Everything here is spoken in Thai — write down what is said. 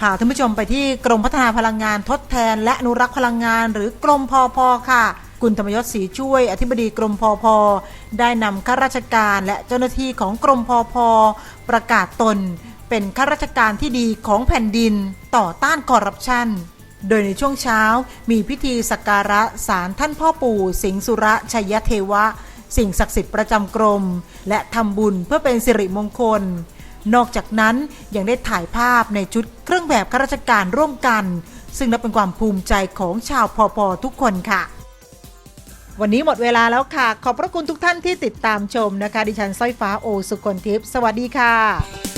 พาท่านผู้ชมไปที่กรมพัฒนาพลังงานทดแทน และอนุรักษ์พลังงาน หรือกรมพอพอค่ะ คุณธรรมยศศรีช่วย อธิบดีกรมพอพอได้นำข้าราชการและเจ้าหน้าที่ของกรมพอพอประกาศตน เป็นข้าราชการที่ดีของแผ่นดินต่อต้านคอร์รัปชันโดยในช่วงเช้ามีพิธีสักการะศาลท่านพ่อปู่ สิงสุระชัยเทวะ สิ่งศักดิ์สิทธิ์ประจำกรม และทำบุญเพื่อเป็นสิริมงคล นอกจากนั้นยังได้ถ่ายภาพในชุดเครื่องแบบข้าราชการร่วมกัน ซึ่งนับเป็นความภูมิใจของชาวพอพอทุกคนค่ะ วันนี้หมดเวลาแล้วค่ะ ขอบพระคุณทุกท่านที่ติดตามชมนะคะ ดิฉันสร้อยฟ้าโอสุกนทิพย์สวัสดีค่ะ